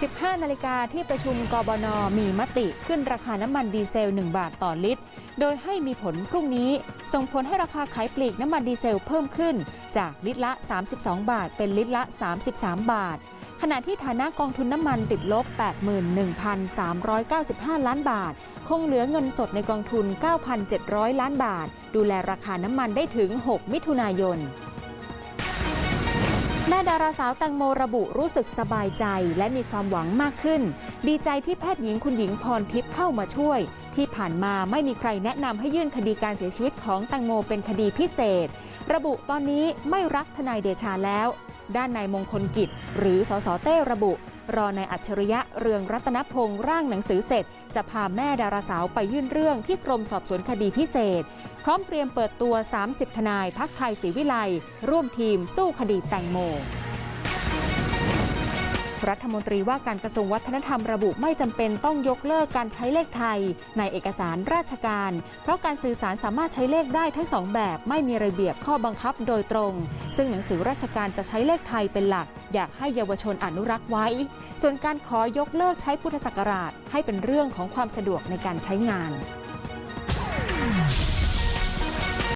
15 นาฬิกาที่ประชุมกบนมีมติขึ้นราคาน้ำมันดีเซล 1 บาทต่อลิตร โดยให้มีผลพรุ่งนี้ ส่งผลให้ราคาขายปลีกน้ำมันดีเซลเพิ่มขึ้น จากลิตรละ 32 บาท เป็นลิตรละ 33 บาท ขณะที่ฐานะกองทุนน้ำมันติดลบ 81,395 ล้านบาท คงเหลือเงินสดในกองทุน 9,700 ล้านบาท ดูแลราคาน้ำมันได้ถึง 6 มิถุนายน ม่ดาราสาวแตงโมระบุรู้สึกสบายใจและมีความหวังมากขึ้น ดีใจที่แพทย์หญิงคุณหญิงพรทิพย์เข้ามาช่วย ที่ผ่านมาไม่มีใครแนะนำให้ยื่นคดีการเสียชีวิตของแตงโมเป็นคดีพิเศษ ระบุตอนนี้ไม่รักทนายเดชาแล้ว ด้านนายมงคลกิจ หรือสสเต้ระบุ รอนายอัจฉริยะเรืองรัตนพงษ์ร่างหนังสือเสร็จ จะพาแม่ดาราสาวไปยื่นเรื่องที่กรมสอบสวนคดีพิเศษ พร้อมเตรียมเปิดตัว 30 ทนายพักไทยศรีวิไลร่วมทีมสู้คดีแตงโม รัฐมนตรีว่าการกระทรวงวัฒนธรรมระบุไม่จำเป็นต้องยกเลิกการใช้เลขไทย ในเอกสารราชการ เพราะการสื่อสารสามารถใช้เลขได้ทั้งสองแบบ ไม่มีระเบียบข้อบังคับโดยตรง ซึ่งหนังสือราชการจะใช้เลขไทยเป็นหลัก อยากให้เยาวชนอนุรักษ์ไว้ ส่วนการขอยกเลิกใช้พุทธศักราช ให้เป็นเรื่องของความสะดวกในการใช้งาน